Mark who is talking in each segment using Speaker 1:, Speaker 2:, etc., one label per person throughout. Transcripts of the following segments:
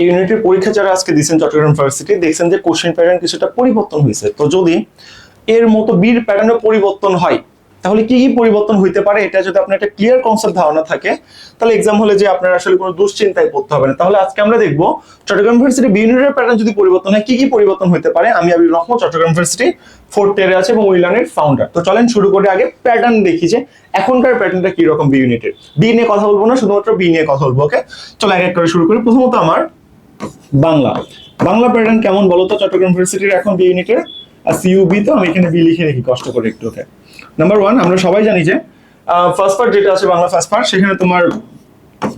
Speaker 1: এই ইউনিটের পরীক্ষা যারা আজকে দিচ্ছেন চট্টগ্রাম ইউনিভার্সিটি দেখছেন যে কোশ্চেন প্যাটার্ন কিছুটা পরিবর্তন হয়েছে। তো যদি এর মতো বীর প্যাটার্নে পরিবর্তন হয়, তাহলে কি কি পরিবর্তন হইতে পারে? এটা যদি আপনার একটা ক্লিয়ার কনসেপ্ট ধারণা থাকে, তাহলে এক্সাম হলে যে আপনার আসলে কোনো দুশ্চিন্তায় পড়তে হবে না। তাহলে আজকে আমরা দেখব চট্টগ্রাম ইউনিভার্সিটি বি ইউনিটের প্যাটার্ন যদি পরিবর্তন হয়, কি কি পরিবর্তন হতে পারে? আমি আবির রহমান, চট্টগ্রাম ইউনিভার্সিটি ফোর্থ ইয়ারে আছে এবং উইলানের ফাউন্ডার তো চলেন শুরু করে আগে প্যাটার্ন দেখি যে এখনকার প্যাটার্নটা কি রকম বি ইউনিটের বি নিয়ে কথা বলব না, শুধুমাত্র বি নিয়ে কথা বলব ওকে চলো এক এক করে শুরু করি। প্রথমত আমার বাংলা। বাংলা প্যাটার্ন কেমন বলো তো? চট্টগ্রাম ইউনিভার্সিটির এখন বি ইউনিটের আর সিইউবি তো আমি এখানে বি লিখে রেখি কষ্ট করে একটু ওকে নাম্বার ওয়ান আমরা সবাই জানি যে ফার্স্ট পার্ট যেটা আছে বাংলা ফার্স্ট পার্ট সেখানে তোমার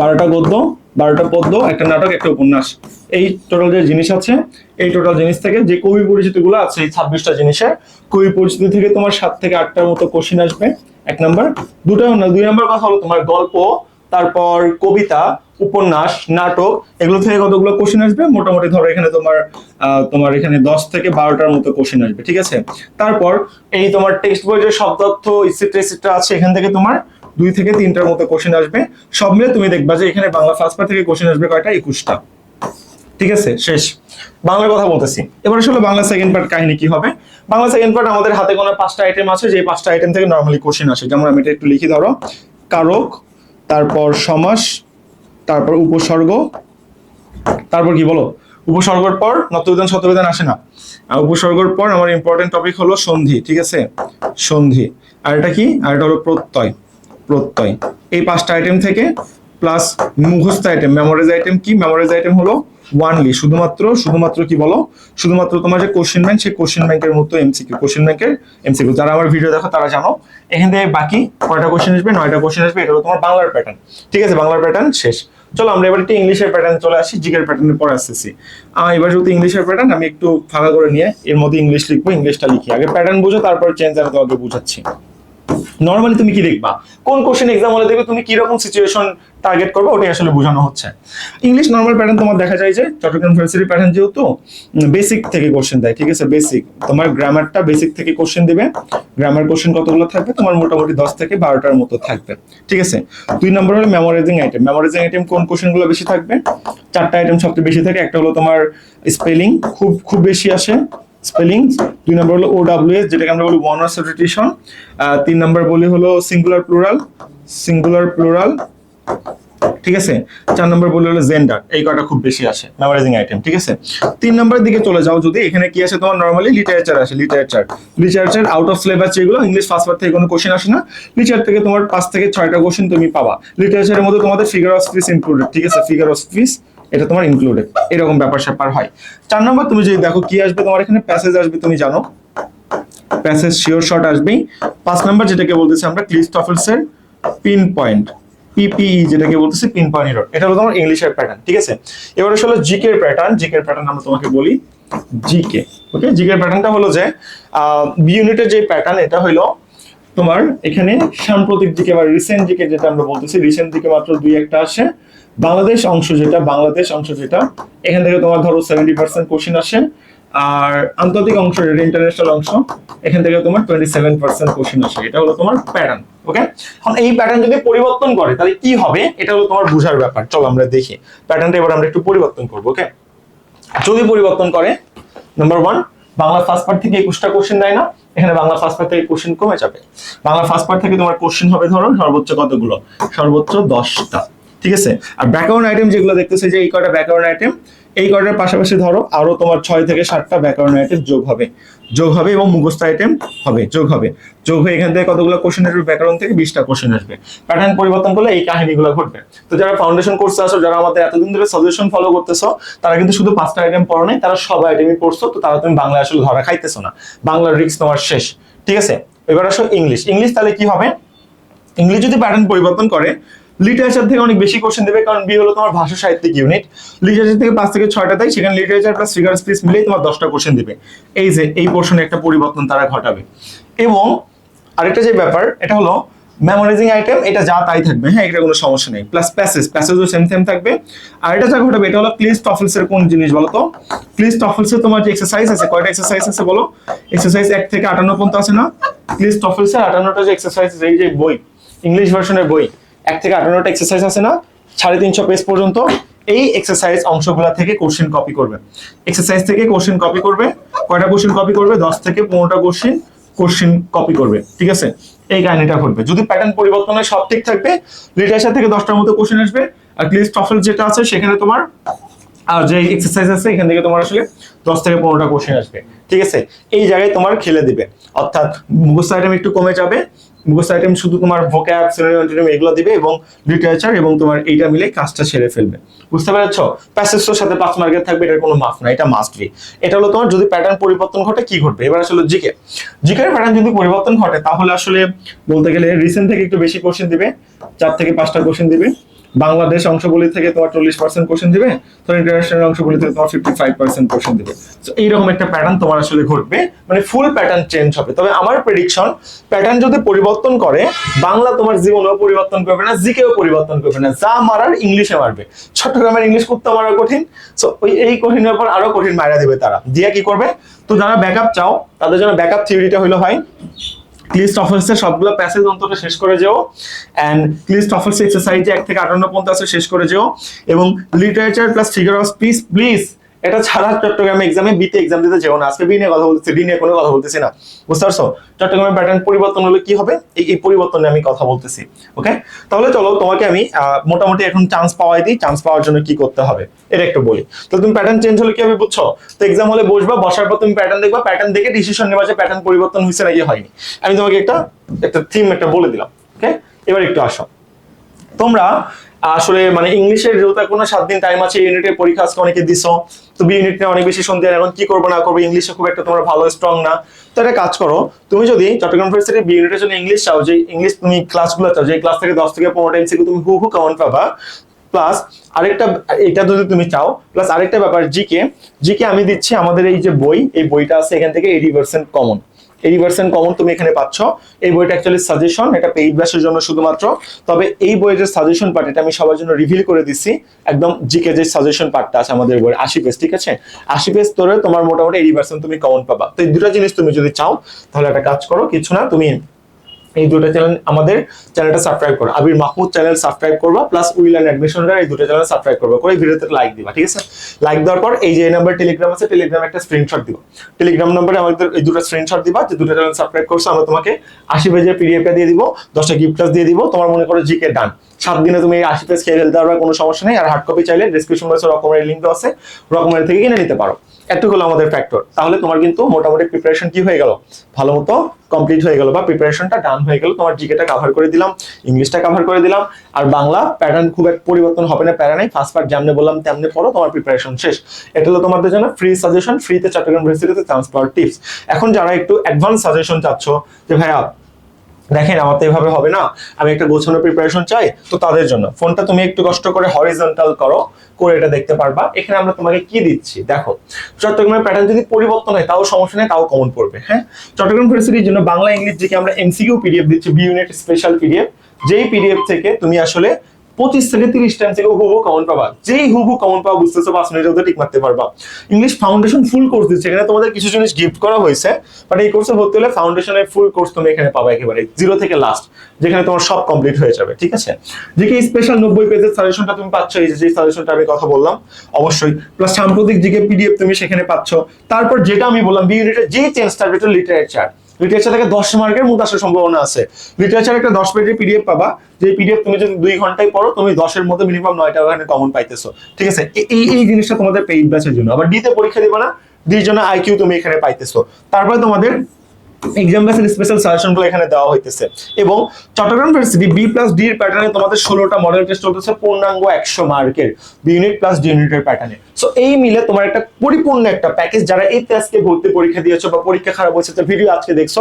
Speaker 1: বারোটা গদ্য, বারোটা পদ্য, একটা নাটক, একটা উপন্যাস। এই টোটাল যে জিনিস আছে, এই টোটাল জিনিস থেকে যে কবি পরিচিতিগুলো আছে, এই ছাব্বিশটা জিনিসের, কবি পরিচিতি থেকে তোমার সাত থেকে আটটার মতো কোশ্চিন আসবে, এক নাম্বার দুটো না দুই নাম্বার কথা হলো তোমার গল্প তারপর কবিতা, উপন্যাস, নাটক, এগুলো থেকে কতগুলো কোশ্চেন আসবে? মোটামুটি ধরো এখানে তোমার তোমার এখানে দশ থেকে বারোটার মতো কোশ্চেন আসবে, ঠিক আছে? তারপর এই তোমার টেক্সট বই যে শব্দার্থ ইসিট্রা আছে, এখান থেকে তোমার দুই থেকে তিনটার মতো কোশ্চেন আসবে। সব মিলে তুমি দেখবা যে এখানে বাংলা ফার্স্ট পার্ট থেকে কোশ্চেন আসবে কয়টা? একুশটা। ঠিক আছে? শেষ। বাংলার কথা বলতেছি। এবার আসলে বাংলা সেকেন্ড পার্ট কাহিনী কি হবে? বাংলা সেকেন্ড পার্ট আমাদের হাতে কোনো পাঁচটা আইটেম আছে যে পাঁচটা আইটেম থেকে নর্মালি কোশ্চেন আসে। যেমন আমি এটা একটু লিখি, ধরো, কারক তারপর সমাস, তারপর উপসর্গ, তারপর কি বলো? উপসর্গর পর নত্যবিধান শতবিধান আসে না। উপসর্গের পর আমার ইম্পর্টেন্ট টপিক হলো সন্ধি, ঠিক আছে? সন্ধি। আর এটা কি? আর এটা হলো প্রত্যয় প্রত্যয়। এই পাঁচটা আইটেম থেকে প্লাস মুখস্থ আইটেম মেমোরাইজ আইটেম কি? মেমোরাইজ আইটেম হলো ওয়ানলি শুধুমাত্র শুধুমাত্র কি বলো? শুধুমাত্র তোমার যে কোশ্চেন ব্যাংক সেই কোশ্চেন ব্যাংকের মতো এমসিকিউ কোশ্চেন ব্যাংকের এমসিকিউ যারা আমার ভিডিও দেখো, তারা জানো, এখান থেকে বাকি কয়টা কোশ্চেন আসবে, নয়টা কোশ্চেন আসবে, এটা হলো তোমার বাংলার প্যাটার্ন ঠিক আছে, বাংলার প্যাটার্ন শেষ। চলো, আমরা এবার একটু ইংলিশের প্যাটার্ন চলে আসি, জিকের প্যাটার্নের পরে আসতেছি। এবার যেহেতু ইংলিশের প্যাটার্ন আমি একটু ফাঁকা করে নিয়ে এর মধ্যে ইংলিশ লিখব ইংলিশটা লিখি। আগে প্যাটার্ন বুঝো, তারপর চেঞ্জ আমি তোমাকে বুঝাচ্ছি। নর্মালি তুমি কি দেখবা? কোন কোশ্চেন এক্সাম হলে দেখবে তুমি কি রকম সিচুয়েশন টার্গেট করবে, ওটাই আসলে বোঝানো হচ্ছে। ইংলিশ নর্মাল প্যাটার্ন তোমার দেখা যায় যে চট্টগ্রাম ইউনিভার্সিটি প্যাটার্ন যেহেতু বেসিক থেকে কোশ্চেন দেয়, ঠিক আছে? বেসিক তোমার গ্রামারটা বেসিক থেকে কোশ্চেন দিবে। গ্রামার কোশ্চেন কতগুলো থাকবে? তোমার মোটামুটি দশ থেকে বারোটার মতো থাকবে, ঠিক আছে? দুই নম্বর হলো মেমোরাইজিং আইটেম মেমোরাইজিং আইটেম কোন কোশ্চেনগুলো বেশি থাকবে? চারটা আইটেম সবচেয়ে বেশি থাকে, একটা হলো তোমার স্পেলিং খুব খুব বেশি আসে। স্পেলিং দুই নম্বর হলো ওডাব্লিউএস যেটাকে আমরা বলি ওয়ান সাবস্টিটিউশন তিন নম্বর বলি হলো সিঙ্গুলার প্লুরাল সিঙ্গুলার প্লুরাল ঠিক আছে? চার নম্বর বলি হলো জেন্ডার এই কটা খুব বেশি আসে মেমোরাইজিং আইটেম ঠিক আছে? তিন নম্বরের দিকে চলে যাও যদি, এখানে কি আসে তোমার? নর্মালি লিটারেচার আসে literature literature out of syllabus যেগুলো ইংলিশ ফার্স্ট পার্ট থেকে কোনো কোশ্চেন আসে না। লিটার থেকে তোমার পাঁচ থেকে ছয়টা কোশ্চেন তুমি পাবা। লিটারেচারের মধ্যে তোমাদের ফিগার অফ স্পিচ ইনক্লুডেড ঠিক আছে? ফিগার অফ স্পিচ এটা তোমার ইনক্লুডেড এরকম ব্যাপার স্যাপার হয়। চার নম্বর, তুমি যদি দেখো কি আসবে, তোমার এখানে প্যাসেজ আসবে, তুমি জানো। প্যাসেজ শিওর শর্ট আসবেই। পাঁচ নাম্বার, যেটাকে বলতেছি আমরা ক্লিস্টফেলসের পিন পয়েন্ট পিপিই যেটাকে বলতেছি পিন পয়েন্ট এরর এটা হলো তোমার ইংলিশের প্যাটার্ন ঠিক আছে? এবার আসলে জিকে প্যাটার্ন জিকে প্যাটার্ন আমরা তোমাকে বলি জিকে ওকে জিকে প্যাটার্নটা হলো যে বি ইউনিটের যে প্যাটার্ন এটা হলো তোমার এখানে সাম্প্রতিক দিকে বা রিসেন্ট দিকে যেটা আমরা বলতেছি রিসেন্ট দিকে মাত্র দুই একটা আসে বাংলাদেশ অংশ যেটা, বাংলাদেশ অংশ যেটা, এখান থেকে তোমার ধরো সেভেন্টি পার্সেন্ট কোশ্চিন আসে। আর আন্তর্জাতিক অংশ যেটা ইন্টারন্যাশনাল অংশ, এখান থেকে তোমার টোয়েন্টি সেভেন পার্সেন্ট কোশ্চিন আসে। এটা হলো তোমার প্যাটার্ন ওকে এখন এই প্যাটার্ন যদি পরিবর্তন করে, তাহলে কি হবে? এটা হলো তোমার বোঝার ব্যাপার। চলো আমরা দেখি। প্যাটার্নটা এবার আমরা একটু পরিবর্তন করব ওকে যদি পরিবর্তন করে number one Bangla first part থেকে একুশটা কোশ্চেন দেয় না, এখানে বাংলা ফার্স্ট পার্ট থেকে কোশ্চেন কমে যাবে। বাংলা ফার্স্ট পার্ট থেকে তোমার কোশ্চেন হবে ধরো সর্বোচ্চ কতগুলো? সর্বোচ্চ দশটা। ঠিক আছে? আর ব্যাকগ্রাউন্ড আইটেম যেগুলো দেখতেছে যে এই কয়টা ব্যাকগ্রাউন্ড আইটেম এই কয়টার পাশাপাশি ধরো আরও তোমার ছয় থেকে সাতটা ব্যাকগ্রাউন্ড আইটেম যোগ হবে। যোগ হবে এবং মুখস্থ আইটেম হবে, যোগ হবে। যোগ হয়ে এখান থেকে কতগুলো কোশ্চেন আসবে? ব্যাকগ্রাউন্ড থেকে বিশটা কোশ্চেন আসবে। প্যাটার্ন পরিবর্তন করলে এই কাহিনীগুলো ঘটবে। তো যারা ফাউন্ডেশন কোর্সে আসো যারা আমাদের এতদিন ধরে সাজেশন ফলো করতেছো, তারা কিন্তু শুধু পাঁচটা আইটেম পড়ো নাই, তারা সব আইটেমই পড়ছো, তো তারা তুমি বাংলা আসলে ধরা খাইতেছো না। বাংলার রিক্স তোমার শেষ। ঠিক আছে? এবার আসো ইংলিশ ইংলিশ তাহলে কি হবে? ইংলিশ যদি প্যাটার্ন পরিবর্তন করে লিটারেচার থেকে অনেক বেশি কোশ্চেন দেবে, কারণ বি হলো তোমার ভাষা সাহিত্যিক ইউনিট লিটারেচার থেকে পাঁচ থেকে ছয়টা, তাই সেখানে লিটারেচার প্লাস ফিগার স্পিচ মিলেই তোমার দশটা কোশ্চেন দেবে। এই যে, এই পোর্শনে একটা পরিবর্তন তারা ঘটাবে। এবং আরেকটা যে ব্যাপার, এটা হলো মেমোরাইজিং আইটেম এটা যা তাই থাকবে হ্যাঁ এটা কোনো সমস্যা নেই। প্লাস প্যাসেজ প্যাসেজও সেম সেম থাকবে। আর এটা যা ঘটাবে, এটা হলো ক্লিস টফলস এর কোন জিনিস বলো তো ক্লিস টফলস এর তোমার যে এক্সারসাইজ আছে, কয়টা এক্সারসাইজ আছে বলো? এক্সারসাইজ এক থেকে আটান্ন পর্যন্ত আছে না? ক্লিস টফলস এর আটান্নটা যে এক্সারসাইজ এই যে বই ইংলিশ ভার্সনের বই এক থেকে আটান্নটা এক্সারসাইজ আছে না? সাড়ে তিনশো পেজ পর্যন্ত এই এক্সারসাইজ অংশগুলো থেকে কোশ্চেন কপি করবে। এক্সারসাইজ থেকে কোশ্চেন কপি করবে, কয়টা কোশ্চেন কপি করবে? দশ থেকে পনেরোটা কোশ্চেন কোশ্চেন কপি করবে, ঠিক আছে? এই কাহিনীটা ঘটবে। যদি প্যাটার্ন পরিবর্তন হয়, সব ঠিক থাকবে। লিটারেচার থেকে দশটার মতো কোশ্চেন আসবে। আর ক্লিস টফেল যেটা আছে, সেখানে তোমার, আর যে এক্সারসাইজ আছে, এখান থেকে তোমার আসলে দশ থেকে পনেরোটা কোশ্চেন আসবে, ঠিক আছে? এই জায়গায় তোমার খেলে দিবে। অর্থাৎ মুখস্থ আইটেম একটু কমে যাবে মুখস্থ আইটেম শুধু তোমার ভোক্যাব সিনোনিম এগুলো দিবে এবং লিটারেচার এবং তোমার এইটা মিলে কাজটা সেরে ফেলবে। বুঝতে পেরেছ? প্যাসেজটার সাথে পাঁচ মার্কের থাকবে, এটার কোনো মাফ না এটা মাস্ট বি এটা হলো তোমার যদি প্যাটার্ন পরিবর্তন ঘটে, কি ঘটবে? এবার আসলে জিকে। জিকের প্যাটার্ন যদি পরিবর্তন ঘটে, তাহলে আসলে বলতে গেলে রিসেন্ট থেকে একটু বেশি কোশ্চেন দিবে, চার থেকে পাঁচটা কোশ্চেন দিবে। বাংলাদেশ অংশগুলি থেকে তোমার চল্লিশ পার্সেন্ট কোশ্চেন দিবে তোমার ইন্টারন্যাশনাল অংশগুলি থেকে তোমার ফিফটি ফাইভ পার্সেন্ট কোশ্চেন দিবে। তো এইরকম একটা প্যাটার্ন তোমার আসলে ঘটবে মানে ফুল প্যাটার্ন চেঞ্জ হবে। তবে আমার প্রেডিকশন প্যাটার্ন যদি পরিবর্তন করে, বাংলা তোমার জীবনেও পরিবর্তন করবে না, জিকেও পরিবর্তন করবে না। যা মারার ইংলিশে মারবে। চট্টগ্রামের ইংলিশ করতে মারা কঠিন। সো ওই এই কঠিনের পর আরও কঠিন মারা দিবে তারা। দিয়ে কি করবে? তো যারা ব্যাকআপ চাও, তাদের জন্য ব্যাকআপ থিওরিটা হলো হয় ক্লিস্ট অফার্সের সবগুলো প্যাসেজ অন্তত শেষ করে যেও। অ্যান্ড ক্লিস্ট অফার্স এক্সারসাইজ এক থেকে আটান্ন পর্যন্ত আছে, শেষ করে যেও। এবং literature plus figure of speech please এটা ছাড়া চট্টগ্রামে এক্সামে বিতে এক্সাম দিতে যেও না। আজকে বি নিয়ে কথা বলতেছি নিয়ে কোনো কথা বলতেছি না। বুঝতে পারছ? চট্টগ্রামের প্যাটার্ন পরিবর্তন হলে কি হবে? এই এই পরিবর্তনে আমি কথা বলতেছি ওকে তাহলে চলো, তোমাকে আমি মোটামুটি এখন চান্স পাওয়াই দিই। চান্স পাওয়ার জন্য কি করতে হবে? এটা একটু বলি। তো তুমি প্যাটার্ন চেঞ্জ হলে কি হবে বুঝছ? তো এক্সাম হলে বসবা, বসার পর তুমি প্যাটার্ন দেখবা প্যাটার্ন দেখে ডিসিশন নেবা যে প্যাটার্ন পরিবর্তন হয়েছে নাকি হয়নি। আমি তোমাকে একটা একটা থিম একটা বলে দিলাম ওকে এবার একটু আসো। তোমরা আসলে মানে ইংলিশের যেহেতু কোনো সাত দিন টাইম আছে ইউনিটের পরীক্ষা আজকে অনেকে দিছো। তো ইউনিট নিয়ে অনেক বেশি সন্ধ্যা এখন কি করব, না করব ইংলিশে খুব একটা তোমার ভালো স্ট্রং না। তো একটা কাজ করো, তুমি যদি চট্টগ্রাম ইউনিভার্সিটি বি ইউনিটের জন্য ইংলিশ চাও, যে ইংলিশ তুমি ক্লাসগুলো চাও, যে ক্লাস থেকে দশ থেকে পনেরো এমসিকিউ তুমি হু হু কমন পাবা প্লাস আরেকটা, এটা যদি তুমি চাও প্লাস আরেকটা ব্যাপার জিকে জিকে আমি দিচ্ছি আমাদের এই যে বই, এই বইটা আছে এখান থেকে eighty percent common eighty percent common তুমি এখানে পাচ্ছ। এই বইটা অ্যাকচুয়ালি সাজেশন এটা পেইড ব্যাসের জন্য শুধুমাত্র। তবে এই বইয়ের সাজেশন পার্ট এটা আমি সবার জন্য রিভিল করে দিছি। একদম জিকে যে সাজেশন পার্টটা আছে আমাদের বইয়ের, আশি পেজ ঠিক আছে? আশি পেজ তোরে তোমার মোটামুটি এইটি পার্সেন্ট তুমি কমন পাবা। তো এই দুটো জিনিস তুমি যদি চাও, তাহলে একটা কাজ করো, কিছু না, তুমি এই দুটো চ্যানেল আমাদের চ্যানেলটা সাবস্ক্রাইব করো। আবির মাহমুদ চ্যানেল সাবস্ক্রাইব করবা প্লাস উইল অ্যান্ড অ্যাডমিশন এই দুটো চ্যানেল সাবস্ক্রাইব করবা। করে ভিডিওতে লাইক দিবা, ঠিক আছে? লাইক দেওয়ার পর এই যে নাম্বার টেলিগ্রাম আছে টেলিগ্রাম একটা স্ক্রিনশট দিবা। টেলিগ্রাম নাম্বারে আমাদের এই দুটো স্ক্রিনশট দিবা, যে দুটো চ্যানেল সাবস্ক্রাইব করছ, আমরা তোমাকে আশি পেজের পিডিএফটা দিয়ে দিব দশটা গিফট ক্লাস দিয়ে দিব, তোমার মনে করো জিকে ডান সাত দিনে তুমি এই আশি পেজ খেয়ে ফেলতে পারবে, কোনো সমস্যা নেই। আর হার্ড কপি চাইলে ডিসক্রিপশন বক্সে রকমের লিঙ্ক আছে, রকমের থেকে কিনে নিতে পারো। হলো আমাদের ফ্যাক্টর তাহলে তোমার কিন্তু মোটামুটি প্রিপারেশন কি হয়ে গেল? ভালো মতো কমপ্লিট হয়ে গেল বা প্রিপারেশনটা ডান হয়ে গেল। তোমার জিকেটা কাভার করে দিলাম ইংলিশটা কাভার করে দিলাম। আর বাংলা প্যাটার্ন খুব এক পরিবর্তন হবে না প্যারা নাই। ফার্স্ট পার্ট যেমনে বললাম, তেমনি পড়ো, তোমার প্রিপারেশন শেষ। এটা হলো তোমাদের জন্য ফ্রি সাজেশন ফ্রিতে চট্টগ্রাম ইউনিভার্সিটিতে চান্স পাওয়ার টিপস এখন যারা একটু অ্যাডভান্স সাজেশন চাচ্ছ যে, ভাইয়া, দেখেন, আমার তো এভাবে হবে না। আমি একটা গোছানো প্রিপারেশন চাই। তো তাদের জন্য। ফোনটা তুমি একটু কষ্ট করে হরিজন্টাল করো। করে এটা দেখতে পারবা। এখানে আমরা তোমাকে কি দিচ্ছি? দেখো, চট্টগ্রামের প্যাটার্ন যদি পরিবর্তন হয়, তাও সমস্যা নেই, তাও কমন পড়বে হ্যাঁ? চট্টগ্রাম ইউনিভার্সিটির জন্য বাংলা ইংলিশ যে আমরা এমসিকিউ পিডিএফ দিচ্ছি বি ইউনিট স্পেশাল পিডিএফ যেই পিডিএফ থেকে তুমি আসলে পঁচিশ থেকে তিরিশ টাইম থেকে হুবু কমন পাবা। যেই হুবু কমন পাবা বুঝতেছো পাঁচ মিনিটের মধ্যে ঠিক মারতে পারবা। ইংলিশ ফাউন্ডেশন ফুল কোর্স দিচ্ছে। এখানে তোমাদের কিছু জিনিস গিফট করা হয়েছে বাট এই কোর্সে ভর্তি হলে ফাউন্ডেশনের ফুল কোর্স তুমি এখানে পাবা একেবারে জিরো থেকে লাস্ট যেখানে তোমার সব কমপ্লিট হয়ে যাবে, ঠিক আছে? যে কি স্পেশাল নব্বই পেজের সাজেশনটা তুমি পাচ্ছ, এই যে সাজেশনটা আমি কথা বললাম, অবশ্যই। প্লাস সাম্প্রতিক জিকে পিডিএফ তুমি সেখানে পাচ্ছ, তারপর যেটা আমি বললাম বি ইউনিটের যে চেঞ্জটা এটা লিটারেচার লিটারেচার থেকে দশ মার্কের মতো আসার সম্ভাবনা আছে। লিটারেচার একটা দশ পেজের পিডিএফ পাবা। যে পিডিএফ তুমি যদি দুই ঘন্টায় পড়ো, তুমি দশের মধ্যে মিনিমাম নয়টা ওখানে কমন পাইতেছো। ঠিক আছে? এই এই জিনিসটা তোমাদের পেইড ব্যাচের জন্য। আবার ডিতে পরীক্ষা দিবা না ডির জন্য আইকিউ তুমি এখানে পাইতেছো। তারপরে তোমাদের এক্সাম ব্যাসের স্পেশাল এখানে দেওয়া হইতেছে। এবং চট্টগ্রাম বি প্লাস ডি এর প্যাটার্নে তোমাদের ষোলোটা মডেল টেস্ট চলতেছে, পূর্ণাঙ্গ একশো মার্কের। বি ইউনিট প্লাস ডি ইউনিটের প্যাটার্নে সো এই মিলে তোমার একটা পরিপূর্ণ একটা প্যাকেজ যারা এই আজকে ভর্তি পরীক্ষা দিয়েছ বা পরীক্ষা খারাপ হয়েছে ভিডিও আজকে দেখছ,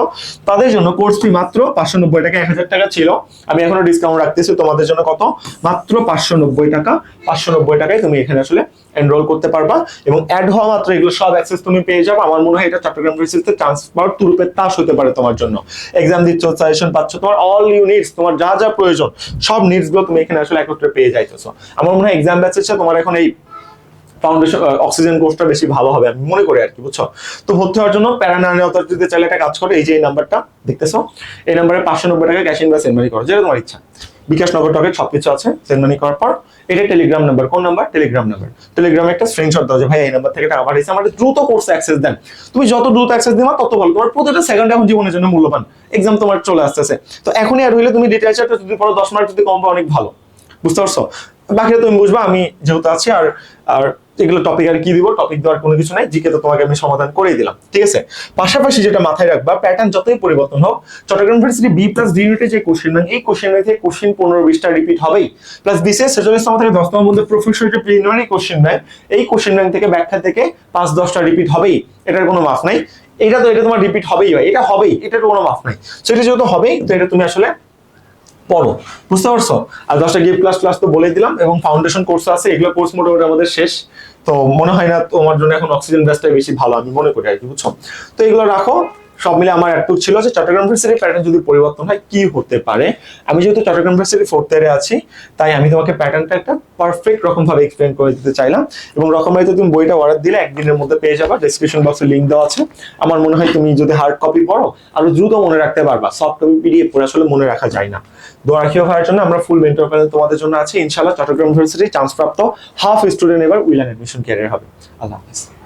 Speaker 1: তাদের জন্য কোর্স ফি মাত্র পাঁচশো নব্বই টাকা, এক হাজার টাকা ছিল। আমি এখনও ডিসকাউন্ট রাখতেছি, তোমাদের জন্য কত? মাত্র পাঁচশো নব্বই টাকা। পাঁচশো নব্বই টাকায় তুমি এখানে আসলে এনরোল করতে পারবা এবং অ্যাড হওয়া মাত্র এগুলো সব অ্যাক্সেস তুমি পেয়ে যাবে। আমার মনে হয় এটা চট্টগ্রাম ইউনিভার্সিটিতে পাওয়ার তুরুপের তাস হতে পারে তোমার জন্য। এক্সাম দিচ্ছ সাজেশন পাচ্ছ, তোমার অল ইউনিটস তোমার যা যা প্রয়োজন, সব নিডসগুলো তুমি এখানে আসলে একত্রে পেয়ে যাইতেছো। আমার মনে হয় এক্সাম ব্যাচের তোমার এখন এই ফাউন্ডেশন অক্সিজেন কোর্সটা বেশি ভালো হবে আমি মনে করি আর কি বুঝছ? তো ভর্তি হওয়ার জন্য প্যারানানি অথরিটি চাইলে একটা কাজ করে, এই যে এই নাম্বারটা দেখতেছো? এই নাম্বারে পাঁচশো নব্বই টাকা ক্যাশ ইন বা করো যেটা তোমার ইচ্ছা। বিকাশ নগর টকেট সবকিছু আছে সেন্ড মানি করার পর, এটা টেলিগ্রাম নাম্বার কোন নাম্বার টেলিগ্রাম নাম্বার টেলিগ্রামে একটা স্ক্রিনশট দাও যে, ভাই, এই নাম্বার থেকে টাকা পাঠিয়েছে আমাদের দ্রুত কোর্স অ্যাক্সেস দেন। তুমি যত দ্রুত অ্যাক্সেস দিবা, তত ভালো। তোমার প্রতিটা সেকেন্ড এখন জীবনের জন্য মূল্যবান। এক্সাম তোমার চলে আসতেছে। তো এখনই অ্যাড হইলে তুমি একটা যদি পড়ো দশ মার্ক যদি কম পাও, অনেক ভালো। বুঝতে পারছ? বাকিটা তুমি বুঝবা, আমি যেহেতু আছি, আর আর এগুলো টপিক আর কি দিব? টপিক দেওয়ার কোনো কিছু নাই। জিকে তো তোমাকে আমি সমাধান করেই দিলাম। ঠিক আছে? পাশাপাশি যেটা মাথায় রাখবা প্যাটার্ন যতই পরিবর্তন হোক, Chattogram university B plus D ইউনিটে যে কোশ্চেন ব্যাংক এই কোশ্চেন ব্যাংক থেকে কোশ্চেন পনেরো, বিশটা রিপিট হবেই। প্লাস বিশেষ বিসিএস ছেচল্লিশতম থেকে দশতম মধ্যে প্রফেসর যে প্রিলিমিনারি কোশ্চেন ব্যাংক এই কোশ্চেন ব্যাংক থেকে ব্যাখ্যা থেকে পাঁচ, দশটা রিপিট হবেই। এটার কোনো মাফ নাই। এটা তো, এটা তোমার রিপিট হবেই হয় এটা হবেই। এটার কোনো মাফ নাই। সেটা যেহেতু হবেই, তো এটা তুমি আসলে পড়ো। বুঝতে পারছ? আর দশটা গিফট ক্লাস ক্লাস তো বলে দিলাম এবং ফাউন্ডেশন কোর্স আছে, এগুলো কোর্স মোটামুটি আমাদের শেষ। তো মনে হয় না তোমার জন্য এখন অক্সিজেন ব্যাসটাই বেশি ভালো, আমি মনে করি আর কি, বুঝছ? তো এগুলো রাখো। সব মিলে আমার একটু ছিল যে চট্টগ্রাম ইউনিভার্সিটির প্যাটার্ন যদি পরিবর্তন হয়, কি হতে পারে? আমি যেহেতু চট্টগ্রাম ইউনিভার্সিটি ফোর্থ ইয়ারে আছি, তাই আমি তোমাকে প্যাটার্নটা একটা পারফেক্ট রকম ভাবে এক্সপ্লেন করে দিতে চাইলাম। এবং রকম ভাবে তুমি বইটা অর্ডার দিলে, একদিনের মধ্যে পেয়ে যাবা ডেসক্রিপশন বক্সে লিঙ্ক দেওয়া আছে। আমার মনে হয় তুমি যদি হার্ড কপি পড়ো, আরও দ্রুত মনে রাখতে পারবা। সফট কপি পিডিএফ পড়ে আসলে মনে রাখা যায় না। দোয়া রাখিও হওয়ার জন্য, আমরা ফুল মেন্টর প্যানেল তোমাদের জন্য আছি। ইনশাআল্লাহ চট্টগ্রাম ইউনিভার্সিটি চান্স প্রাপ্ত হাফ স্টুডেন্ট এবার উইলান অ্যাডমিশন ক্যারিয়ার হবে। আল্লাহ হাফিজ।